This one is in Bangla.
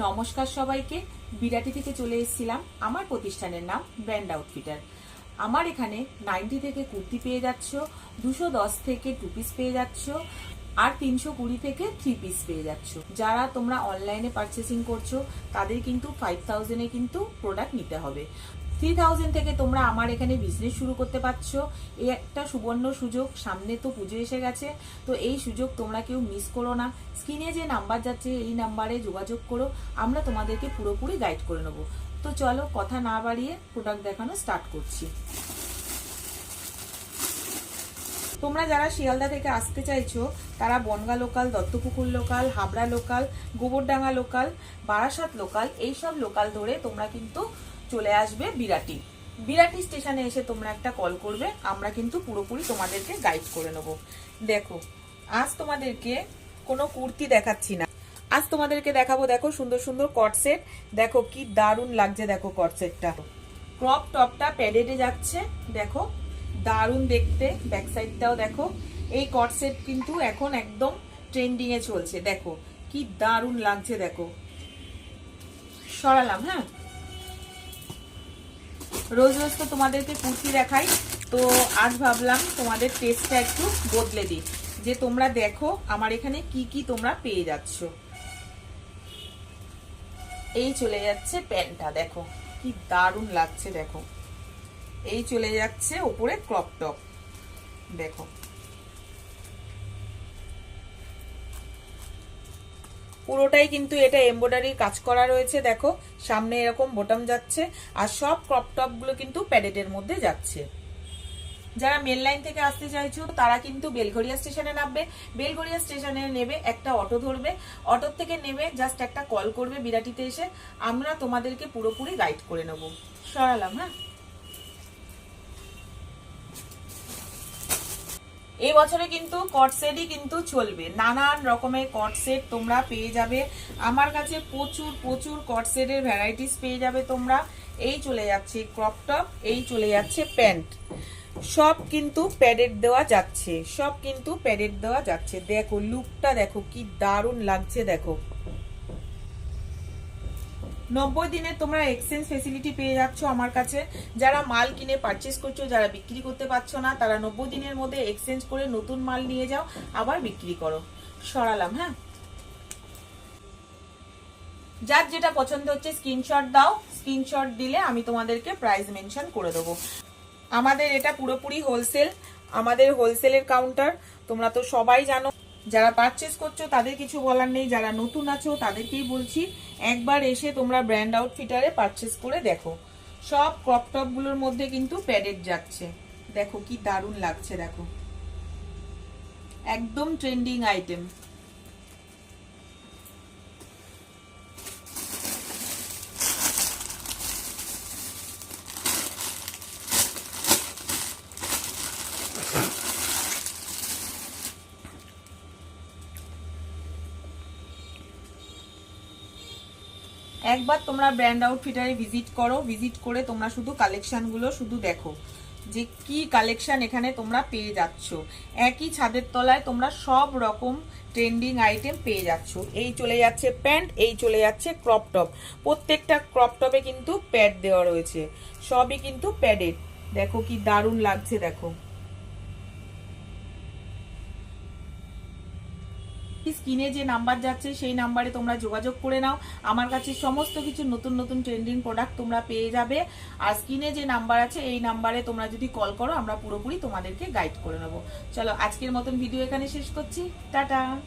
নমস্কার সবাইকে। বিরাটি থেকে চলে এসেছিলাম আমার প্রতিষ্ঠানের নাম ব্র্যান্ড আউটফিটার। আমার এখানে নাইনটি থেকে কুর্তি পেয়ে যাচ্ছ, দুশো দশ থেকে টু পিস পেয়ে যাচ্ছ, আর তিনশো কুড়ি থেকে থ্রি পিস পেয়ে যাচ্ছ। যারা তোমরা অনলাইনে পারচেসিং করছ, তাদের কিন্তু ফাইভ থাউজেন্ডে কিন্তু প্রোডাক্ট নিতে হবে। থ্রি থেকে তোমরা আমার এখানে বিজনেস শুরু করতে পারছ। এই একটা সুবর্ণ সুযোগ, সামনে তো পুজো এসে গেছে। তো এই সুযোগ তোমরা কেউ মিস করো না। স্ক্রিনে যে নাম্বার যাচ্ছে, এই নাম্বারে যোগাযোগ করো। আমরা তোমাদেরকে পুরোপুরি গাইড করে নেব। তো চলো, কথা না বাড়িয়ে প্রোডাক্ট দেখানো স্টার্ট করছি। তোমরা যারা শিয়ালদা থেকে আসতে চাইছো, তারা Bongaon local Duttapukur local Habra local Gobardanga local Barasat local এইসব লোকাল ধরে তোমরা কিন্তু চলে আসবে বিরাটি। বিরাটি স্টেশনে এসে তোমরা একটা কল করবে, আমরা কিন্তু পুরোপুরি তোমাদেরকে গাইড করে নেব। দেখো, আজ তোমাদেরকে কোনো কুর্তি দেখাচ্ছি না। আজ তোমাদেরকে দেখাবো, দেখো, সুন্দর সুন্দর কট সেট দেখো, কি দারুণ লাগছে, দেখো কট সেটটা ক্রপ টপটা প্যাডেডে যাচ্ছে, দেখো, দারুণ দেখতে ব্যাক সাইডটাও দেখো। এই কট সেট কিন্তু এখন একদম ট্রেন্ডিং এ চলছে, দেখো, কি দারুণ লাগছে, দেখো। সরালাম হ্যাঁ? রোজ রোজ তো তোমাদেরকে কুর্তি দেখাই। তো আজ ভাবলাম তোমাদের টেস্টটা একটু বদলে দিই। যে তোমরা দেখো আমার এখানে কি কি তোমরা পেয়ে যাচ্ছ। এই চলে যাচ্ছে প্যান্টটা, দেখো। কি দারুণ লাগছে, দেখো। এই চলে যাচ্ছে ওপরে ক্রপ টপ, দেখো। পুরোটাই কিন্তু এটা এমব্রয়ডারির কাজ করা রয়েছে, দেখো। সামনে এরকম বোটাম যাচ্ছে, আর সব ক্রপ কিন্তু প্যাডেটের মধ্যে যাচ্ছে। যারা মেল লাইন থেকে আসতে চাইছো, তারা কিন্তু বেলঘরিয়া স্টেশনে নামবে। বেলঘরিয়া স্টেশনে নেবে একটা অটো ধরবে। অটোর থেকে নেবে জাস্ট একটা কল করবে বিরাটিতে এসে। আমরা তোমাদেরকে পুরোপুরি গাইড করে নেব। সরালাম হ্যাঁ? এই বছরে কিন্তু কট সেটই কিন্তু চলবে। নানান রকমের কট সেট তোমরা পেয়ে যাবে। আমার কাছে প্রচুর প্রচুর কট সেটের ভ্যারাইটিস পেয়ে যাবে তোমরা। এই চলে যাচ্ছে ক্রপ টপ এই চলে যাচ্ছে প্যান্ট সব কিন্তু প্যাডেড দেওয়া যাচ্ছে। সব কিন্তু প্যাডেড দেওয়া যাচ্ছে। দেখো লুকটা দেখো, কি দারুণ লাগছে দেখো। নব্বই দিনে তোমরা এক্সচেঞ্জ ফেসিলিটি পেয়ে যাচ্ছ আমার কাছে। যারা মাল কিনে পারচেস করছ, যারা বিক্রি করতে পারছ না, তারা নব্বই দিনের মধ্যে এক্সচেঞ্জ করে নতুন মাল নিয়ে যাও, আবার বিক্রি করো। সরালাম হ্যাঁ? যার যেটা পছন্দ হচ্ছে স্ক্রিনশট দাও স্ক্রিনশট দিলে আমি তোমাদেরকে প্রাইস মেনশন করে দেবো। আমাদের এটা পুরোপুরি হোলসেল আমাদের হোলসেলের কাউন্টার তোমরা তো সবাই জানো। যারা পারচেস করছ, তাদের কিছু বলার নেই। যারা নতুন আছো, তাদেরকেই বলছি, একবার এসে তোমরা ব্র্যান্ড আউটফিটারে পারচেস করে দেখো। সব ক্রপ টপগুলোর মধ্যে কিন্তু প্যাডেড যাচ্ছে। দেখো কি দারুণ লাগছে, দেখো। একদম ট্রেন্ডিং আইটেম একবার তোমরা ব্র্যান্ড আউটফিটারে ভিজিট করো ভিজিট করে তোমরা শুধু কালেকশানগুলো শুধু দেখো যে কি কালেকশান এখানে তোমরা পেয়ে যাচ্ছ। একই ছাদের তলায় তোমরা সব রকম ট্রেন্ডিং আইটেম পেয়ে যাচ্ছ। এই চলে যাচ্ছে প্যান্ট এই চলে যাচ্ছে ক্রপ টপ প্রত্যেকটা ক্রপ টপে কিন্তু প্যাড দেওয়া রয়েছে। সবই কিন্তু প্যাডেড দেখো কি দারুণ লাগছে, দেখো। স্ক্রিনে যে নাম্বার যাচ্ছে, সেই নাম্বারে তোমরা যোগাযোগ করে নাও। আমার কাছে সমস্ত কিছু নতুন নতুন ট্রেন্ডিং প্রোডাক্ট তোমরা পেয়ে যাবে। আর স্ক্রিনে যে নাম্বার আছে, এই নাম্বারে তোমরা যদি কল করো, আমরা পুরোপুরি তোমাদেরকে গাইড করে নেব। চলো, আজকের মতন ভিডিও এখানে শেষ করছি। টাটা!